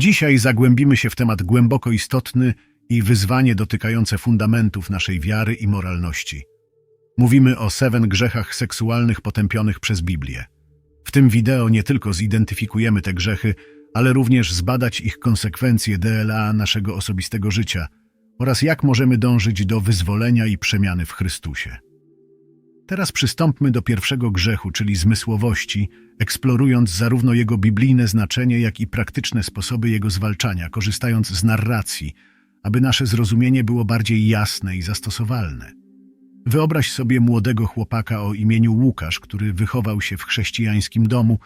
Dzisiaj zagłębimy się w temat głęboko istotny i wyzwanie dotykające fundamentów naszej wiary i moralności. Mówimy o seven grzechach seksualnych potępionych przez Biblię. W tym wideo nie tylko zidentyfikujemy te grzechy, ale również zbadać ich konsekwencje DLA naszego osobistego życia oraz jak możemy dążyć do wyzwolenia i przemiany w Chrystusie. Teraz przystąpmy do pierwszego grzechu, czyli zmysłowości, eksplorując zarówno jego biblijne znaczenie, jak i praktyczne sposoby jego zwalczania, korzystając z narracji, aby nasze zrozumienie było bardziej jasne i zastosowalne. Wyobraź sobie młodego chłopaka o imieniu Łukasz, który wychował się w chrześcijańskim domu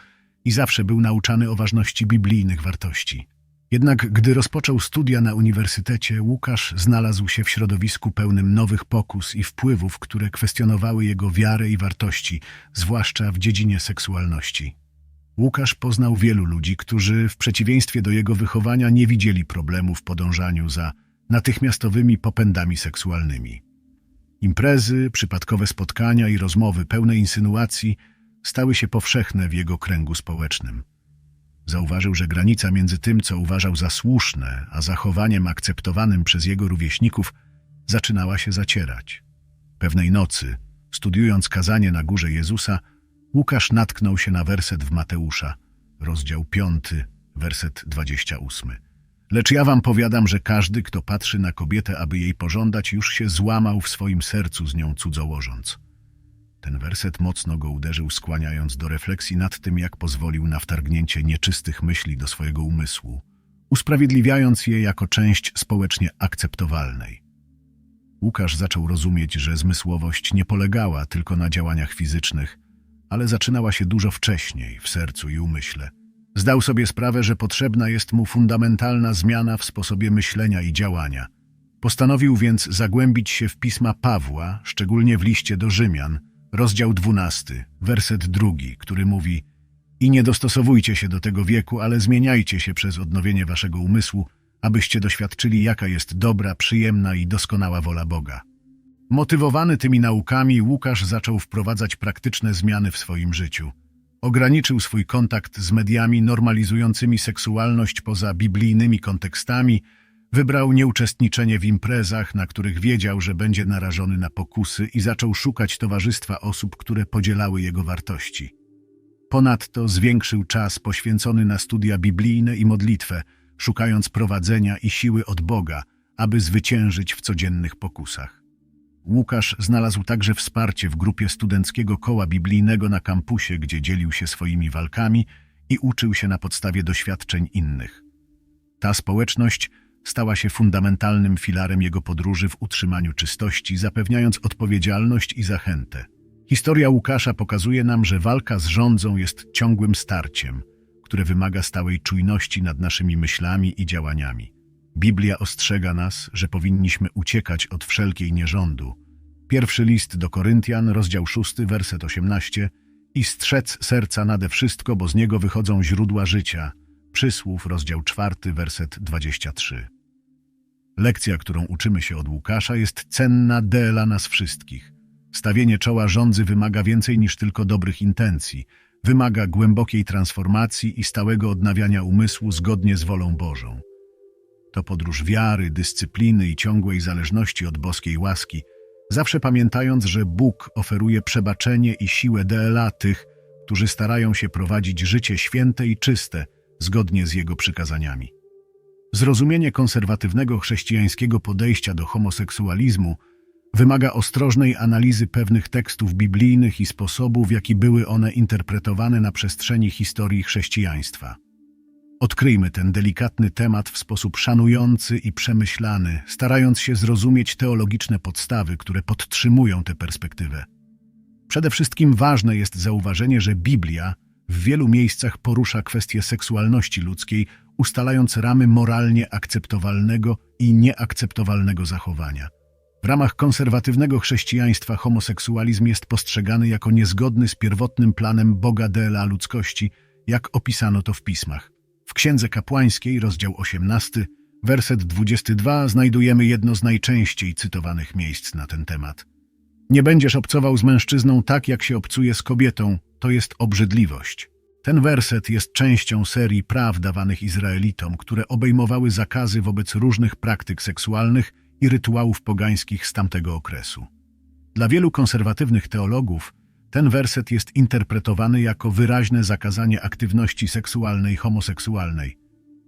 i zawsze był nauczany o ważności biblijnych wartości. Jednak gdy rozpoczął studia na uniwersytecie, Łukasz znalazł się w środowisku pełnym nowych pokus i wpływów, które kwestionowały jego wiarę i wartości, zwłaszcza w dziedzinie seksualności. Łukasz poznał wielu ludzi, którzy w przeciwieństwie do jego wychowania nie widzieli problemu w podążaniu za natychmiastowymi popędami seksualnymi. Imprezy, przypadkowe spotkania i rozmowy pełne insynuacji stały się powszechne w jego kręgu społecznym. Zauważył, że granica między tym, co uważał za słuszne, a zachowaniem akceptowanym przez jego rówieśników, zaczynała się zacierać. Pewnej nocy, studiując kazanie na górze Jezusa, Łukasz natknął się na werset w Mateusza, rozdział 5, werset 28. Lecz ja wam powiadam, że każdy, kto patrzy na kobietę, aby jej pożądać, już się złamał w swoim sercu z nią cudzołożąc. Ten werset mocno go uderzył, skłaniając do refleksji nad tym, jak pozwolił na wtargnięcie nieczystych myśli do swojego umysłu, usprawiedliwiając je jako część społecznie akceptowalnej. Łukasz zaczął rozumieć, że zmysłowość nie polegała tylko na działaniach fizycznych, ale zaczynała się dużo wcześniej w sercu i umyśle. Zdał sobie sprawę, że potrzebna jest mu fundamentalna zmiana w sposobie myślenia i działania. Postanowił więc zagłębić się w pisma Pawła, szczególnie w liście do Rzymian, rozdział 12, werset drugi, który mówi I nie dostosowujcie się do tego wieku, ale zmieniajcie się przez odnowienie waszego umysłu, abyście doświadczyli, jaka jest dobra, przyjemna i doskonała wola Boga. Motywowany tymi naukami, Łukasz zaczął wprowadzać praktyczne zmiany w swoim życiu. Ograniczył swój kontakt z mediami normalizującymi seksualność poza biblijnymi kontekstami, wybrał nieuczestniczenie w imprezach, na których wiedział, że będzie narażony na pokusy i zaczął szukać towarzystwa osób, które podzielały jego wartości. Ponadto zwiększył czas poświęcony na studia biblijne i modlitwę, szukając prowadzenia i siły od Boga, aby zwyciężyć w codziennych pokusach. Łukasz znalazł także wsparcie w grupie studenckiego koła biblijnego na kampusie, gdzie dzielił się swoimi walkami i uczył się na podstawie doświadczeń innych. Ta społeczność stała się fundamentalnym filarem jego podróży w utrzymaniu czystości, zapewniając odpowiedzialność i zachętę. Historia Łukasza pokazuje nam, że walka z rządzą jest ciągłym starciem, które wymaga stałej czujności nad naszymi myślami i działaniami. Biblia ostrzega nas, że powinniśmy uciekać od wszelkiej nierządu. Pierwszy list do Koryntian, rozdział 6, werset 18 i strzec serca nade wszystko, bo z niego wychodzą źródła życia. Przysłów, rozdział 4, werset 23. Lekcja, którą uczymy się od Łukasza, jest cenna dla nas wszystkich. Stawienie czoła rządzy wymaga więcej niż tylko dobrych intencji. Wymaga głębokiej transformacji i stałego odnawiania umysłu zgodnie z wolą Bożą. To podróż wiary, dyscypliny i ciągłej zależności od boskiej łaski, zawsze pamiętając, że Bóg oferuje przebaczenie i siłę DLA tych, którzy starają się prowadzić życie święte i czyste, zgodnie z Jego przykazaniami. Zrozumienie konserwatywnego chrześcijańskiego podejścia do homoseksualizmu wymaga ostrożnej analizy pewnych tekstów biblijnych i sposobu, w jaki były one interpretowane na przestrzeni historii chrześcijaństwa. Odkryjmy ten delikatny temat w sposób szanujący i przemyślany, starając się zrozumieć teologiczne podstawy, które podtrzymują tę perspektywę. Przede wszystkim ważne jest zauważenie, że Biblia w wielu miejscach porusza kwestię seksualności ludzkiej, ustalając ramy moralnie akceptowalnego i nieakceptowalnego zachowania. W ramach konserwatywnego chrześcijaństwa homoseksualizm jest postrzegany jako niezgodny z pierwotnym planem Boga dla ludzkości, jak opisano to w pismach. W Księdze Kapłańskiej, rozdział 18, werset 22, znajdujemy jedno z najczęściej cytowanych miejsc na ten temat. Nie będziesz obcował z mężczyzną tak, jak się obcuje z kobietą, to jest obrzydliwość. Ten werset jest częścią serii praw dawanych Izraelitom, które obejmowały zakazy wobec różnych praktyk seksualnych i rytuałów pogańskich z tamtego okresu. Dla wielu konserwatywnych teologów ten werset jest interpretowany jako wyraźne zakazanie aktywności seksualnej homoseksualnej.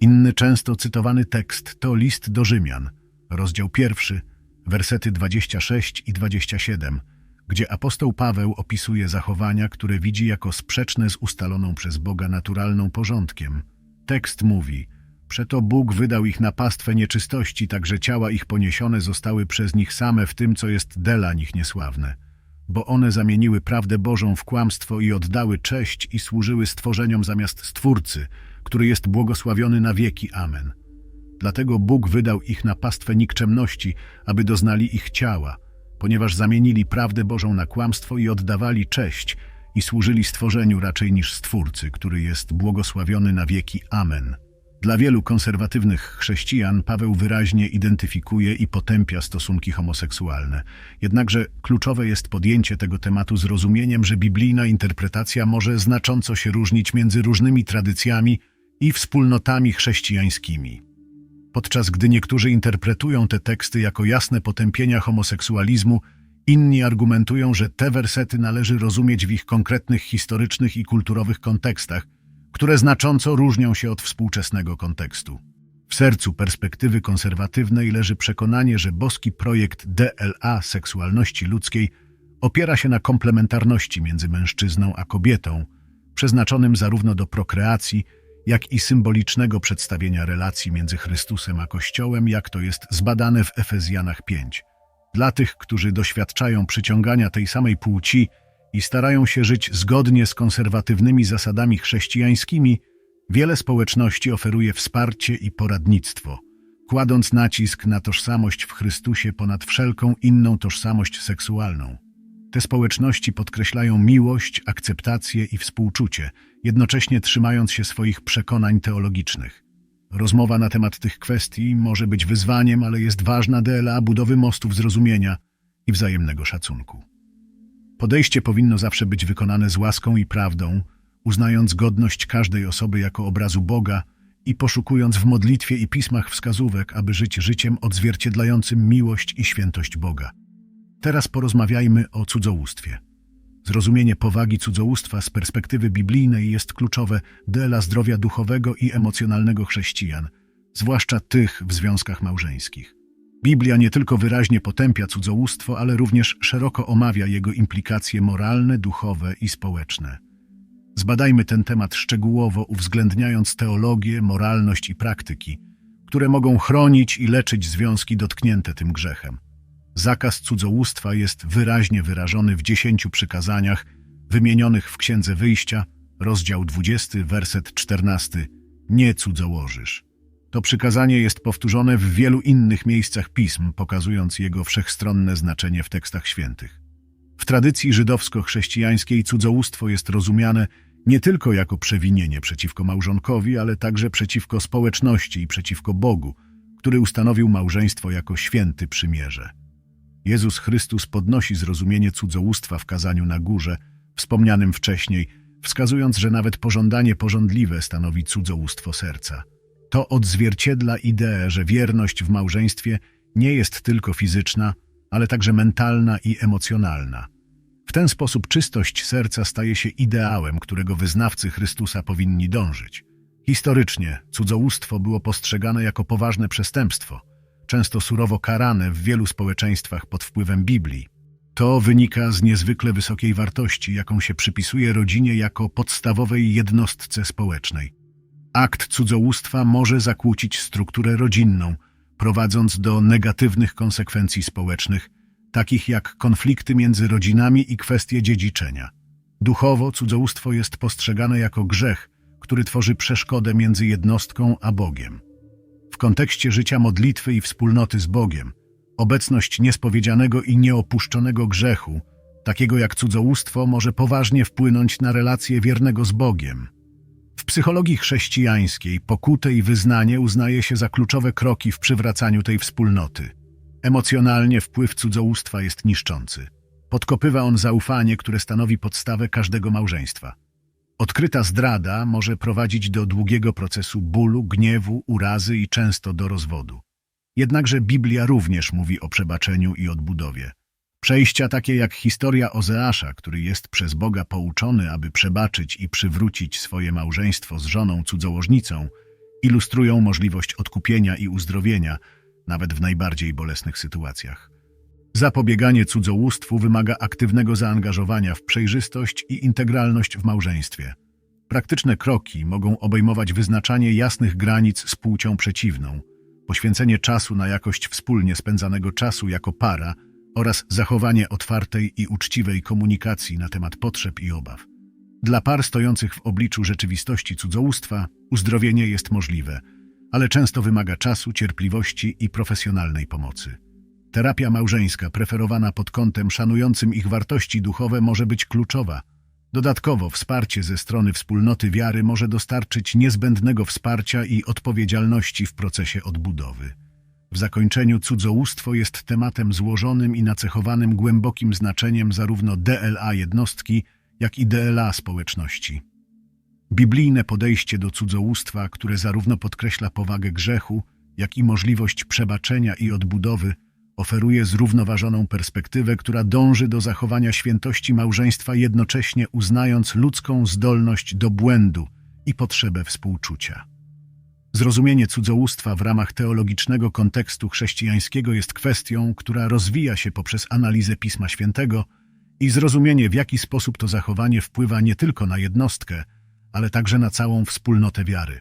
Inny często cytowany tekst to list do Rzymian, rozdział pierwszy, wersety 26 i 27, gdzie apostoł Paweł opisuje zachowania, które widzi jako sprzeczne z ustaloną przez Boga naturalną porządkiem. Tekst mówi: Przeto Bóg wydał ich na pastwę nieczystości, tak że ciała ich poniesione zostały przez nich same w tym, co jest dla nich niesławne. Bo one zamieniły prawdę Bożą w kłamstwo i oddały cześć i służyły stworzeniom zamiast Stwórcy, który jest błogosławiony na wieki. Amen. Dlatego Bóg wydał ich na pastwę nikczemności, aby doznali ich ciała, ponieważ zamienili prawdę Bożą na kłamstwo i oddawali cześć i służyli stworzeniu raczej niż Stwórcy, który jest błogosławiony na wieki. Amen. Dla wielu konserwatywnych chrześcijan Paweł wyraźnie identyfikuje i potępia stosunki homoseksualne. Jednakże kluczowe jest podjęcie tego tematu z rozumieniem, że biblijna interpretacja może znacząco się różnić między różnymi tradycjami i wspólnotami chrześcijańskimi. Podczas gdy niektórzy interpretują te teksty jako jasne potępienia homoseksualizmu, inni argumentują, że te wersety należy rozumieć w ich konkretnych historycznych i kulturowych kontekstach, które znacząco różnią się od współczesnego kontekstu. W sercu perspektywy konserwatywnej leży przekonanie, że boski projekt DLA seksualności ludzkiej opiera się na komplementarności między mężczyzną a kobietą, przeznaczonym zarówno do prokreacji, jak i symbolicznego przedstawienia relacji między Chrystusem a Kościołem, jak to jest zbadane w Efezjanach 5. Dla tych, którzy doświadczają przyciągania tej samej płci i starają się żyć zgodnie z konserwatywnymi zasadami chrześcijańskimi, wiele społeczności oferuje wsparcie i poradnictwo, kładąc nacisk na tożsamość w Chrystusie ponad wszelką inną tożsamość seksualną. Te społeczności podkreślają miłość, akceptację i współczucie, jednocześnie trzymając się swoich przekonań teologicznych. Rozmowa na temat tych kwestii może być wyzwaniem, ale jest ważna dla budowy mostów zrozumienia i wzajemnego szacunku. Podejście powinno zawsze być wykonane z łaską i prawdą, uznając godność każdej osoby jako obrazu Boga i poszukując w modlitwie i pismach wskazówek, aby żyć życiem odzwierciedlającym miłość i świętość Boga. Teraz porozmawiajmy o cudzołóstwie. Zrozumienie powagi cudzołóstwa z perspektywy biblijnej jest kluczowe dla zdrowia duchowego i emocjonalnego chrześcijan, zwłaszcza tych w związkach małżeńskich. Biblia nie tylko wyraźnie potępia cudzołóstwo, ale również szeroko omawia jego implikacje moralne, duchowe i społeczne. Zbadajmy ten temat szczegółowo, uwzględniając teologię, moralność i praktyki, które mogą chronić i leczyć związki dotknięte tym grzechem. Zakaz cudzołóstwa jest wyraźnie wyrażony w dziesięciu przykazaniach wymienionych w Księdze Wyjścia, rozdział 20, werset 14. Nie cudzołożysz. To przykazanie jest powtórzone w wielu innych miejscach pism, pokazując jego wszechstronne znaczenie w tekstach świętych. W tradycji żydowsko-chrześcijańskiej cudzołóstwo jest rozumiane nie tylko jako przewinienie przeciwko małżonkowi, ale także przeciwko społeczności i przeciwko Bogu, który ustanowił małżeństwo jako święty przymierze. Jezus Chrystus podnosi zrozumienie cudzołóstwa w kazaniu na górze, wspomnianym wcześniej, wskazując, że nawet pożądanie porządliwe stanowi cudzołóstwo serca. To odzwierciedla ideę, że wierność w małżeństwie nie jest tylko fizyczna, ale także mentalna i emocjonalna. W ten sposób czystość serca staje się ideałem, którego wyznawcy Chrystusa powinni dążyć. Historycznie cudzołóstwo było postrzegane jako poważne przestępstwo – często surowo karane w wielu społeczeństwach pod wpływem Biblii. To wynika z niezwykle wysokiej wartości, jaką się przypisuje rodzinie jako podstawowej jednostce społecznej. Akt cudzołóstwa może zakłócić strukturę rodzinną, prowadząc do negatywnych konsekwencji społecznych, takich jak konflikty między rodzinami i kwestie dziedziczenia. Duchowo cudzołóstwo jest postrzegane jako grzech, który tworzy przeszkodę między jednostką a Bogiem w kontekście życia modlitwy i wspólnoty z Bogiem, obecność niespowiedzianego i nieopuszczonego grzechu, takiego jak cudzołóstwo, może poważnie wpłynąć na relację wiernego z Bogiem. W psychologii chrześcijańskiej pokutę i wyznanie uznaje się za kluczowe kroki w przywracaniu tej wspólnoty. Emocjonalnie wpływ cudzołóstwa jest niszczący. Podkopywa on zaufanie, które stanowi podstawę każdego małżeństwa. Odkryta zdrada może prowadzić do długiego procesu bólu, gniewu, urazy i często do rozwodu. Jednakże Biblia również mówi o przebaczeniu i odbudowie. Przejścia takie jak historia Ozeasza, który jest przez Boga pouczony, aby przebaczyć i przywrócić swoje małżeństwo z żoną cudzołożnicą, ilustrują możliwość odkupienia i uzdrowienia, nawet w najbardziej bolesnych sytuacjach. Zapobieganie cudzołóstwu wymaga aktywnego zaangażowania w przejrzystość i integralność w małżeństwie. Praktyczne kroki mogą obejmować wyznaczanie jasnych granic z płcią przeciwną, poświęcenie czasu na jakość wspólnie spędzanego czasu jako para oraz zachowanie otwartej i uczciwej komunikacji na temat potrzeb i obaw. Dla par stojących w obliczu rzeczywistości cudzołóstwa uzdrowienie jest możliwe, ale często wymaga czasu, cierpliwości i profesjonalnej pomocy. Terapia małżeńska preferowana pod kątem szanującym ich wartości duchowe może być kluczowa. Dodatkowo wsparcie ze strony wspólnoty wiary może dostarczyć niezbędnego wsparcia i odpowiedzialności w procesie odbudowy. W zakończeniu cudzołóstwo jest tematem złożonym i nacechowanym głębokim znaczeniem zarówno DLA jednostki, jak i DLA społeczności. Biblijne podejście do cudzołóstwa, które zarówno podkreśla powagę grzechu, jak i możliwość przebaczenia i odbudowy, oferuje zrównoważoną perspektywę, która dąży do zachowania świętości małżeństwa, jednocześnie uznając ludzką zdolność do błędu i potrzebę współczucia. Zrozumienie cudzołóstwa w ramach teologicznego kontekstu chrześcijańskiego jest kwestią, która rozwija się poprzez analizę Pisma Świętego i zrozumienie, w jaki sposób to zachowanie wpływa nie tylko na jednostkę, ale także na całą wspólnotę wiary.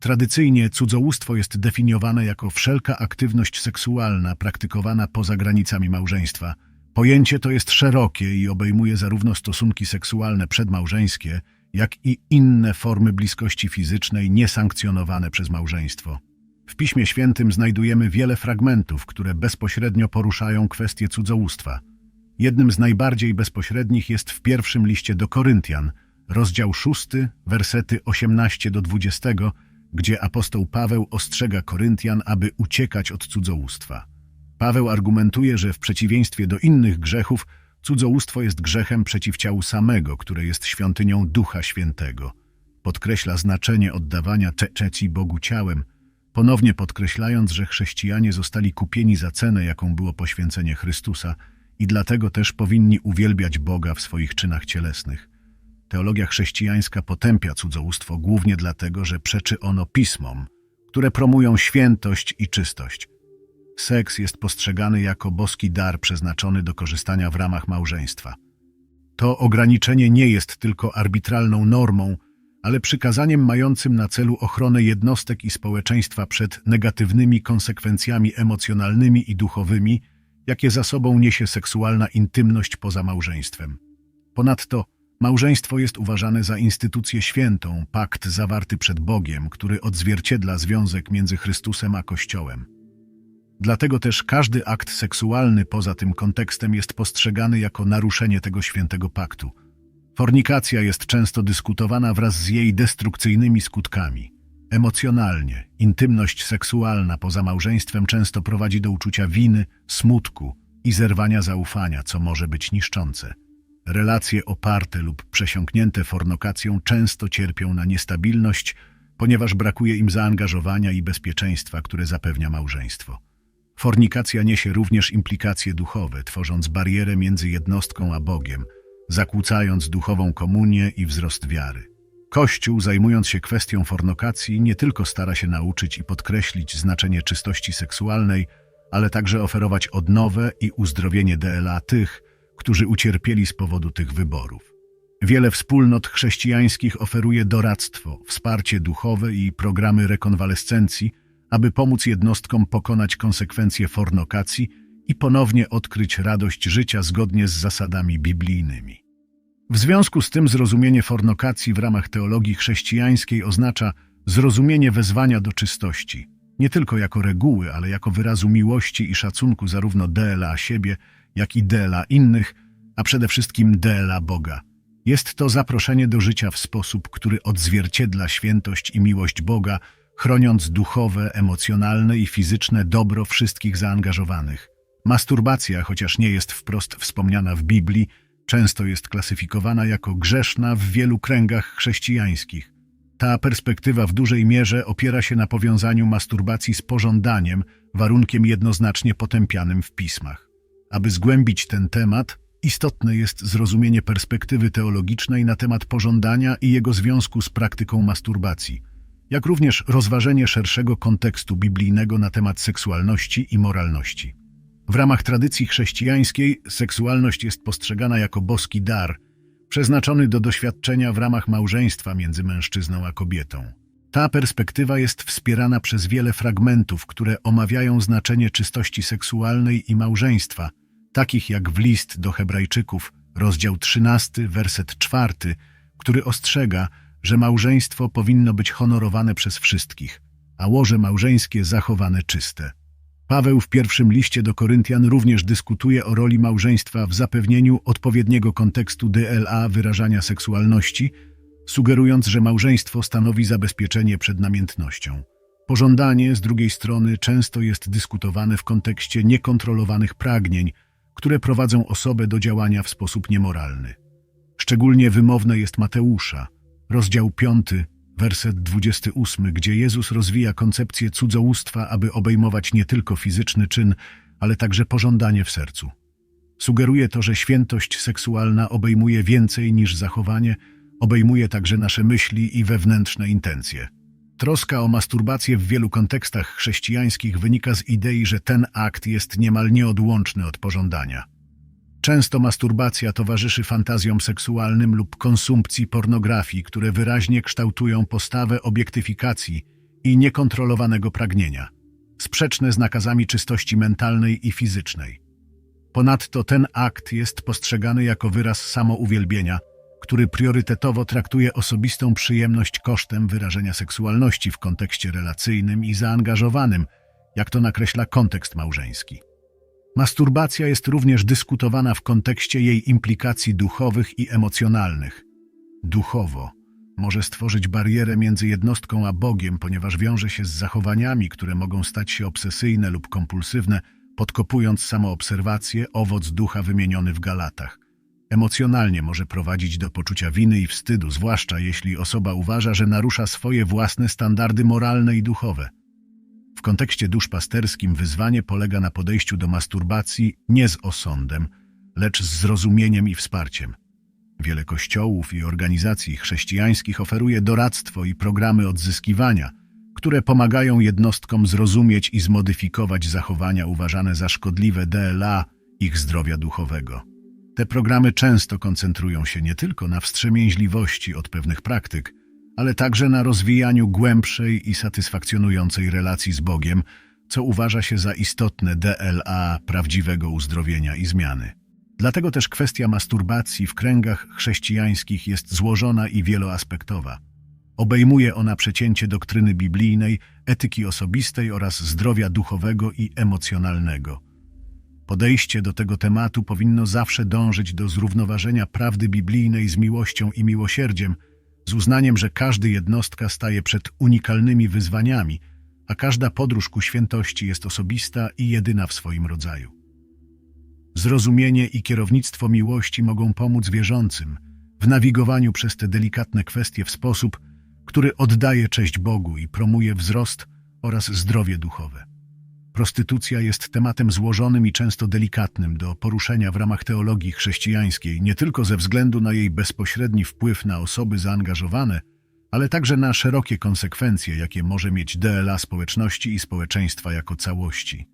Tradycyjnie cudzołóstwo jest definiowane jako wszelka aktywność seksualna praktykowana poza granicami małżeństwa. Pojęcie to jest szerokie i obejmuje zarówno stosunki seksualne przedmałżeńskie, jak i inne formy bliskości fizycznej niesankcjonowane przez małżeństwo. W Piśmie Świętym znajdujemy wiele fragmentów, które bezpośrednio poruszają kwestię cudzołóstwa. Jednym z najbardziej bezpośrednich jest w pierwszym liście do Koryntian, rozdział 6, wersety 18 do 20, gdzie apostoł Paweł ostrzega Koryntian, aby uciekać od cudzołóstwa. Paweł argumentuje, że w przeciwieństwie do innych grzechów, cudzołóstwo jest grzechem przeciw ciału samego, które jest świątynią Ducha Świętego. Podkreśla znaczenie oddawania czeci Bogu ciałem, ponownie podkreślając, że chrześcijanie zostali kupieni za cenę, jaką było poświęcenie Chrystusa i dlatego też powinni uwielbiać Boga w swoich czynach cielesnych. Teologia chrześcijańska potępia cudzołóstwo głównie dlatego, że przeczy ono pismom, które promują świętość i czystość. Seks jest postrzegany jako boski dar przeznaczony do korzystania w ramach małżeństwa. To ograniczenie nie jest tylko arbitralną normą, ale przykazaniem mającym na celu ochronę jednostek i społeczeństwa przed negatywnymi konsekwencjami emocjonalnymi i duchowymi, jakie za sobą niesie seksualna intymność poza małżeństwem. Ponadto Małżeństwo jest uważane za instytucję świętą, pakt zawarty przed Bogiem, który odzwierciedla związek między Chrystusem a Kościołem. Dlatego też każdy akt seksualny poza tym kontekstem jest postrzegany jako naruszenie tego świętego paktu. Fornikacja jest często dyskutowana wraz z jej destrukcyjnymi skutkami. Emocjonalnie, intymność seksualna poza małżeństwem często prowadzi do uczucia winy, smutku i zerwania zaufania, co może być niszczące. Relacje oparte lub przesiąknięte fornokacją często cierpią na niestabilność, ponieważ brakuje im zaangażowania i bezpieczeństwa, które zapewnia małżeństwo. Fornikacja niesie również implikacje duchowe, tworząc barierę między jednostką a Bogiem, zakłócając duchową komunię i wzrost wiary. Kościół, zajmując się kwestią fornokacji, nie tylko stara się nauczyć i podkreślić znaczenie czystości seksualnej, ale także oferować odnowę i uzdrowienie DLA tych, którzy ucierpieli z powodu tych wyborów. Wiele wspólnot chrześcijańskich oferuje doradztwo, wsparcie duchowe i programy rekonwalescencji, aby pomóc jednostkom pokonać konsekwencje fornokacji i ponownie odkryć radość życia zgodnie z zasadami biblijnymi. W związku z tym zrozumienie fornokacji w ramach teologii chrześcijańskiej oznacza zrozumienie wezwania do czystości, nie tylko jako reguły, ale jako wyrazu miłości i szacunku zarówno dla siebie, jak i dla innych, a przede wszystkim dla Boga. Jest to zaproszenie do życia w sposób, który odzwierciedla świętość i miłość Boga, chroniąc duchowe, emocjonalne i fizyczne dobro wszystkich zaangażowanych. Masturbacja, chociaż nie jest wprost wspomniana w Biblii, często jest klasyfikowana jako grzeszna w wielu kręgach chrześcijańskich. Ta perspektywa w dużej mierze opiera się na powiązaniu masturbacji z pożądaniem, warunkiem jednoznacznie potępianym w pismach. Aby zgłębić ten temat, istotne jest zrozumienie perspektywy teologicznej na temat pożądania i jego związku z praktyką masturbacji, jak również rozważenie szerszego kontekstu biblijnego na temat seksualności i moralności. W ramach tradycji chrześcijańskiej seksualność jest postrzegana jako boski dar, przeznaczony do doświadczenia w ramach małżeństwa między mężczyzną a kobietą. Ta perspektywa jest wspierana przez wiele fragmentów, które omawiają znaczenie czystości seksualnej i małżeństwa, takich jak w list do Hebrajczyków, rozdział 13, werset 4, który ostrzega, że małżeństwo powinno być honorowane przez wszystkich, a łoże małżeńskie zachowane czyste. Paweł w pierwszym liście do Koryntian również dyskutuje o roli małżeństwa w zapewnieniu odpowiedniego kontekstu DLA wyrażania seksualności, sugerując, że małżeństwo stanowi zabezpieczenie przed namiętnością. Pożądanie, z drugiej strony, często jest dyskutowane w kontekście niekontrolowanych pragnień, które prowadzą osobę do działania w sposób niemoralny. Szczególnie wymowne jest Mateusza, rozdział 5, werset 28, gdzie Jezus rozwija koncepcję cudzołóstwa, aby obejmować nie tylko fizyczny czyn, ale także pożądanie w sercu. Sugeruje to, że świętość seksualna obejmuje więcej niż zachowanie, obejmuje także nasze myśli i wewnętrzne intencje. Troska o masturbację w wielu kontekstach chrześcijańskich wynika z idei, że ten akt jest niemal nieodłączny od pożądania. Często masturbacja towarzyszy fantazjom seksualnym lub konsumpcji pornografii, które wyraźnie kształtują postawę obiektyfikacji i niekontrolowanego pragnienia, sprzeczne z nakazami czystości mentalnej i fizycznej. Ponadto ten akt jest postrzegany jako wyraz samouwielbienia, który priorytetowo traktuje osobistą przyjemność kosztem wyrażenia seksualności w kontekście relacyjnym i zaangażowanym, jak to nakreśla kontekst małżeński. Masturbacja jest również dyskutowana w kontekście jej implikacji duchowych i emocjonalnych. Duchowo może stworzyć barierę między jednostką a Bogiem, ponieważ wiąże się z zachowaniami, które mogą stać się obsesyjne lub kompulsywne, podkopując samoobserwację, owoc ducha wymieniony w Galatach. Emocjonalnie może prowadzić do poczucia winy i wstydu, zwłaszcza jeśli osoba uważa, że narusza swoje własne standardy moralne i duchowe. W kontekście duszpasterskim wyzwanie polega na podejściu do masturbacji nie z osądem, lecz z zrozumieniem i wsparciem. Wiele kościołów i organizacji chrześcijańskich oferuje doradztwo i programy odzyskiwania, które pomagają jednostkom zrozumieć i zmodyfikować zachowania uważane za szkodliwe DLA ich zdrowia duchowego. Te programy często koncentrują się nie tylko na wstrzemięźliwości od pewnych praktyk, ale także na rozwijaniu głębszej i satysfakcjonującej relacji z Bogiem, co uważa się za istotne DLA prawdziwego uzdrowienia i zmiany. Dlatego też kwestia masturbacji w kręgach chrześcijańskich jest złożona i wieloaspektowa. Obejmuje ona przecięcie doktryny biblijnej, etyki osobistej oraz zdrowia duchowego i emocjonalnego. Podejście do tego tematu powinno zawsze dążyć do zrównoważenia prawdy biblijnej z miłością i miłosierdziem, z uznaniem, że każdy jednostka staje przed unikalnymi wyzwaniami, a każda podróż ku świętości jest osobista i jedyna w swoim rodzaju. Zrozumienie i kierownictwo miłości mogą pomóc wierzącym w nawigowaniu przez te delikatne kwestie w sposób, który oddaje cześć Bogu i promuje wzrost oraz zdrowie duchowe. Prostytucja jest tematem złożonym i często delikatnym do poruszenia w ramach teologii chrześcijańskiej, nie tylko ze względu na jej bezpośredni wpływ na osoby zaangażowane, ale także na szerokie konsekwencje, jakie może mieć DLA społeczności i społeczeństwa jako całości.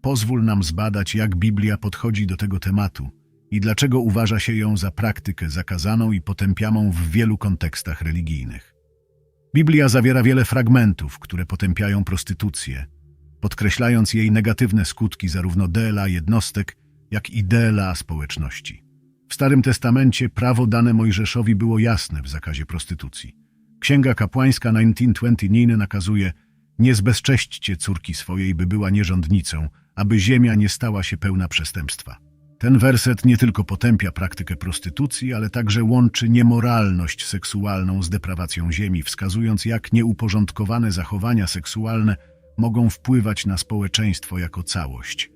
Pozwól nam zbadać, jak Biblia podchodzi do tego tematu i dlaczego uważa się ją za praktykę zakazaną i potępianą w wielu kontekstach religijnych. Biblia zawiera wiele fragmentów, które potępiają prostytucję, podkreślając jej negatywne skutki zarówno DLA jednostek, jak i DLA społeczności. W Starym Testamencie prawo dane Mojżeszowi było jasne w zakazie prostytucji. Księga kapłańska 1929 nakazuje nie zbezcześćcie córki swojej, by była nierządnicą, aby ziemia nie stała się pełna przestępstwa. Ten werset nie tylko potępia praktykę prostytucji, ale także łączy niemoralność seksualną z deprawacją ziemi, wskazując jak nieuporządkowane zachowania seksualne mogą wpływać na społeczeństwo jako całość.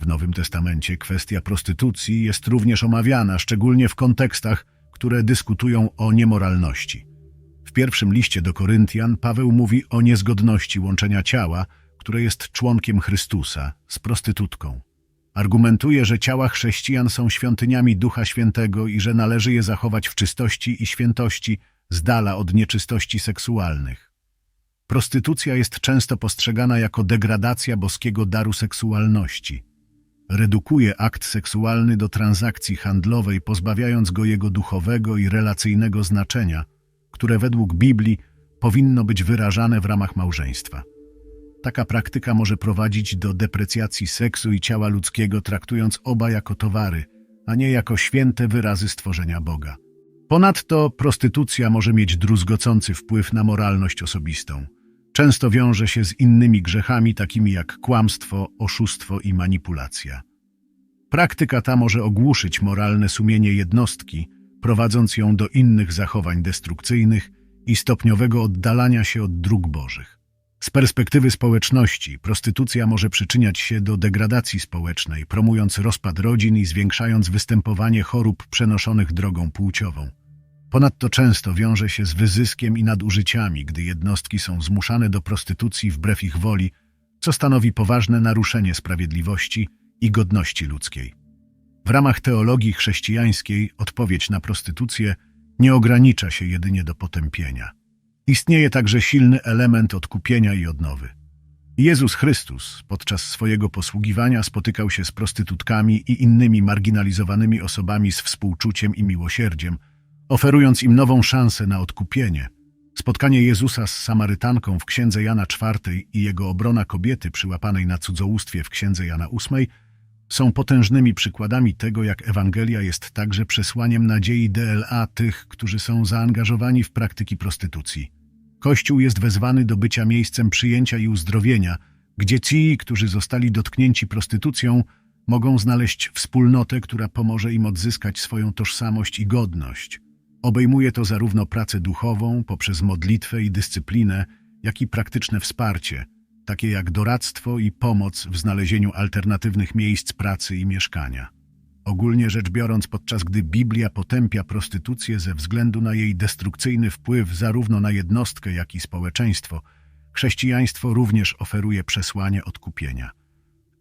W Nowym Testamencie kwestia prostytucji jest również omawiana, szczególnie w kontekstach, które dyskutują o niemoralności. W pierwszym liście do Koryntian Paweł mówi o niezgodności łączenia ciała, które jest członkiem Chrystusa, z prostytutką. Argumentuje, że ciała chrześcijan są świątyniami Ducha Świętego i że należy je zachować w czystości i świętości, z dala od nieczystości seksualnych. Prostytucja jest często postrzegana jako degradacja boskiego daru seksualności. Redukuje akt seksualny do transakcji handlowej, pozbawiając go jego duchowego i relacyjnego znaczenia, które według Biblii powinno być wyrażane w ramach małżeństwa. Taka praktyka może prowadzić do deprecjacji seksu i ciała ludzkiego, traktując oba jako towary, a nie jako święte wyrazy stworzenia Boga. Ponadto prostytucja może mieć druzgocący wpływ na moralność osobistą. Często wiąże się z innymi grzechami, takimi jak kłamstwo, oszustwo i manipulacja. Praktyka ta może ogłuszyć moralne sumienie jednostki, prowadząc ją do innych zachowań destrukcyjnych i stopniowego oddalania się od dróg bożych. Z perspektywy społeczności prostytucja może przyczyniać się do degradacji społecznej, promując rozpad rodzin i zwiększając występowanie chorób przenoszonych drogą płciową. Ponadto często wiąże się z wyzyskiem i nadużyciami, gdy jednostki są zmuszane do prostytucji wbrew ich woli, co stanowi poważne naruszenie sprawiedliwości i godności ludzkiej. W ramach teologii chrześcijańskiej odpowiedź na prostytucję nie ogranicza się jedynie do potępienia. Istnieje także silny element odkupienia i odnowy. Jezus Chrystus podczas swojego posługiwania spotykał się z prostytutkami i innymi marginalizowanymi osobami z współczuciem i miłosierdziem, oferując im nową szansę na odkupienie. Spotkanie Jezusa z Samarytanką w księdze Jana IV i jego obrona kobiety przyłapanej na cudzołóstwie w księdze Jana VIII są potężnymi przykładami tego, jak Ewangelia jest także przesłaniem nadziei DLA tych, którzy są zaangażowani w praktyki prostytucji. Kościół jest wezwany do bycia miejscem przyjęcia i uzdrowienia, gdzie ci, którzy zostali dotknięci prostytucją, mogą znaleźć wspólnotę, która pomoże im odzyskać swoją tożsamość i godność. Obejmuje to zarówno pracę duchową poprzez modlitwę i dyscyplinę, jak i praktyczne wsparcie, takie jak doradztwo i pomoc w znalezieniu alternatywnych miejsc pracy i mieszkania. Ogólnie rzecz biorąc, podczas gdy Biblia potępia prostytucję ze względu na jej destrukcyjny wpływ zarówno na jednostkę, jak i społeczeństwo, chrześcijaństwo również oferuje przesłanie odkupienia.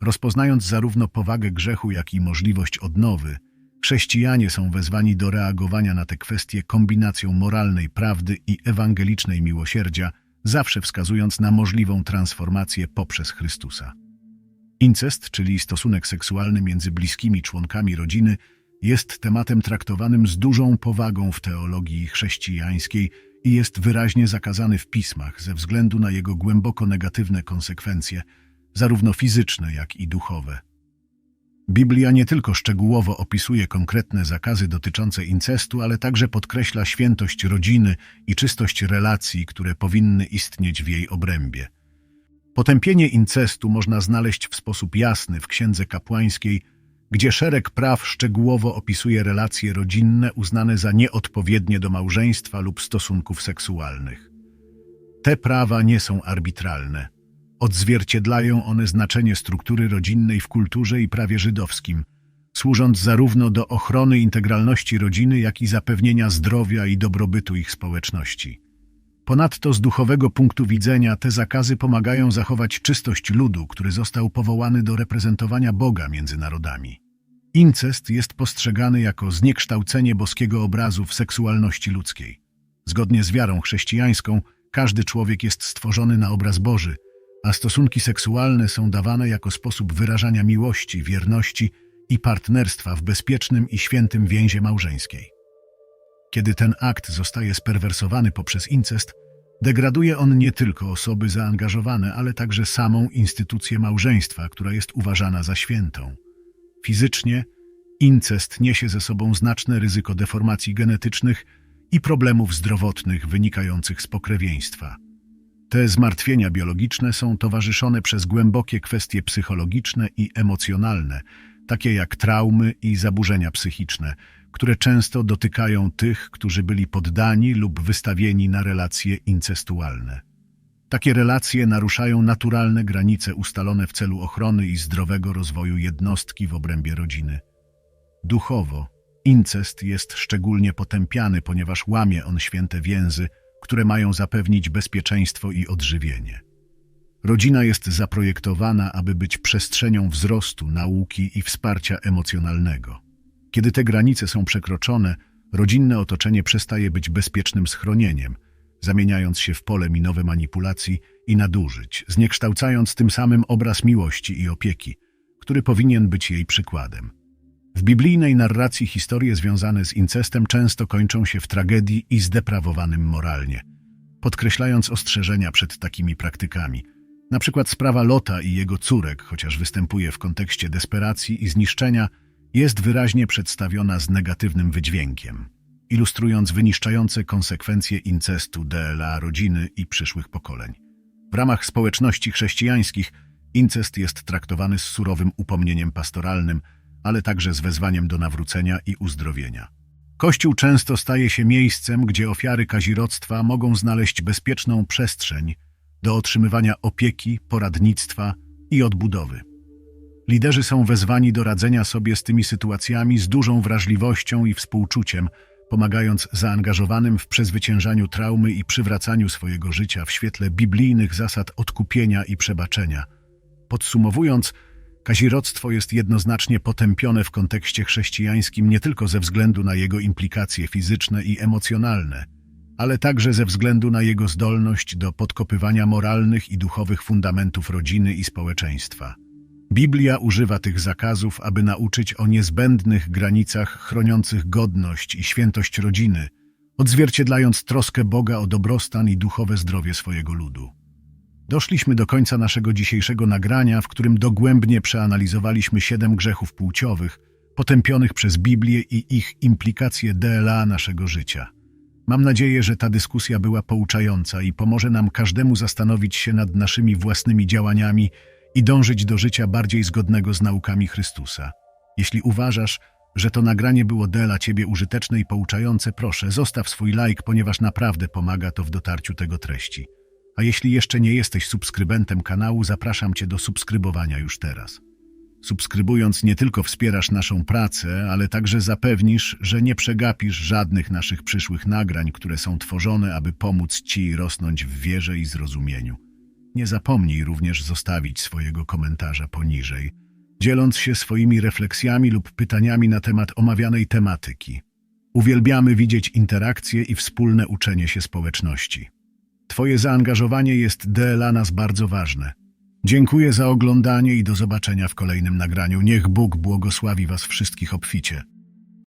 Rozpoznając zarówno powagę grzechu, jak i możliwość odnowy, chrześcijanie są wezwani do reagowania na te kwestie kombinacją moralnej prawdy i ewangelicznej miłosierdzia, zawsze wskazując na możliwą transformację poprzez Chrystusa. Incest, czyli stosunek seksualny między bliskimi członkami rodziny, jest tematem traktowanym z dużą powagą w teologii chrześcijańskiej i jest wyraźnie zakazany w pismach ze względu na jego głęboko negatywne konsekwencje, zarówno fizyczne, jak i duchowe. Biblia nie tylko szczegółowo opisuje konkretne zakazy dotyczące incestu, ale także podkreśla świętość rodziny i czystość relacji, które powinny istnieć w jej obrębie. Potępienie incestu można znaleźć w sposób jasny w Księdze Kapłańskiej, gdzie szereg praw szczegółowo opisuje relacje rodzinne uznane za nieodpowiednie do małżeństwa lub stosunków seksualnych. Te prawa nie są arbitralne. Odzwierciedlają one znaczenie struktury rodzinnej w kulturze i prawie żydowskim, służąc zarówno do ochrony integralności rodziny, jak i zapewnienia zdrowia i dobrobytu ich społeczności. Ponadto z duchowego punktu widzenia te zakazy pomagają zachować czystość ludu, który został powołany do reprezentowania Boga między narodami. Incest jest postrzegany jako zniekształcenie boskiego obrazu w seksualności ludzkiej. Zgodnie z wiarą chrześcijańską, każdy człowiek jest stworzony na obraz Boży, a stosunki seksualne są dawane jako sposób wyrażania miłości, wierności i partnerstwa w bezpiecznym i świętym więzie małżeńskiej. Kiedy ten akt zostaje sperwersowany poprzez incest, degraduje on nie tylko osoby zaangażowane, ale także samą instytucję małżeństwa, która jest uważana za świętą. Fizycznie incest niesie ze sobą znaczne ryzyko deformacji genetycznych i problemów zdrowotnych wynikających z pokrewieństwa. Te zmartwienia biologiczne są towarzyszone przez głębokie kwestie psychologiczne i emocjonalne, takie jak traumy i zaburzenia psychiczne, które często dotykają tych, którzy byli poddani lub wystawieni na relacje incestualne. Takie relacje naruszają naturalne granice ustalone w celu ochrony i zdrowego rozwoju jednostki w obrębie rodziny. Duchowo, incest jest szczególnie potępiany, ponieważ łamie on święte więzy, które mają zapewnić bezpieczeństwo i odżywienie. Rodzina jest zaprojektowana, aby być przestrzenią wzrostu, nauki i wsparcia emocjonalnego. Kiedy te granice są przekroczone, rodzinne otoczenie przestaje być bezpiecznym schronieniem, zamieniając się w pole minowe manipulacji i nadużyć, zniekształcając tym samym obraz miłości i opieki, który powinien być jej przykładem. W biblijnej narracji historie związane z incestem często kończą się w tragedii i zdeprawowanym moralnie, podkreślając ostrzeżenia przed takimi praktykami. Na przykład sprawa Lota i jego córek, chociaż występuje w kontekście desperacji i zniszczenia, jest wyraźnie przedstawiona z negatywnym wydźwiękiem, ilustrując wyniszczające konsekwencje incestu DLA rodziny i przyszłych pokoleń. W ramach społeczności chrześcijańskich incest jest traktowany z surowym upomnieniem pastoralnym, ale także z wezwaniem do nawrócenia i uzdrowienia. Kościół często staje się miejscem, gdzie ofiary kazirodztwa mogą znaleźć bezpieczną przestrzeń do otrzymywania opieki, poradnictwa i odbudowy. Liderzy są wezwani do radzenia sobie z tymi sytuacjami z dużą wrażliwością i współczuciem, pomagając zaangażowanym w przezwyciężaniu traumy i przywracaniu swojego życia w świetle biblijnych zasad odkupienia i przebaczenia. Podsumowując, kazirodztwo jest jednoznacznie potępione w kontekście chrześcijańskim nie tylko ze względu na jego implikacje fizyczne i emocjonalne, ale także ze względu na jego zdolność do podkopywania moralnych i duchowych fundamentów rodziny i społeczeństwa. Biblia używa tych zakazów, aby nauczyć o niezbędnych granicach chroniących godność i świętość rodziny, odzwierciedlając troskę Boga o dobrostan i duchowe zdrowie swojego ludu. Doszliśmy do końca naszego dzisiejszego nagrania, w którym dogłębnie przeanalizowaliśmy siedem grzechów płciowych, potępionych przez Biblię i ich implikacje DLA naszego życia. Mam nadzieję, że ta dyskusja była pouczająca i pomoże nam każdemu zastanowić się nad naszymi własnymi działaniami i dążyć do życia bardziej zgodnego z naukami Chrystusa. Jeśli uważasz, że to nagranie było dla Ciebie użyteczne i pouczające, proszę, zostaw swój like, ponieważ naprawdę pomaga to w dotarciu tego treści. A jeśli jeszcze nie jesteś subskrybentem kanału, zapraszam Cię do subskrybowania już teraz. Subskrybując nie tylko wspierasz naszą pracę, ale także zapewnisz, że nie przegapisz żadnych naszych przyszłych nagrań, które są tworzone, aby pomóc Ci rosnąć w wierze i zrozumieniu. Nie zapomnij również zostawić swojego komentarza poniżej, dzieląc się swoimi refleksjami lub pytaniami na temat omawianej tematyki. Uwielbiamy widzieć interakcje i wspólne uczenie się społeczności. Twoje zaangażowanie jest dla nas bardzo ważne. Dziękuję za oglądanie i do zobaczenia w kolejnym nagraniu. Niech Bóg błogosławi Was wszystkich obficie.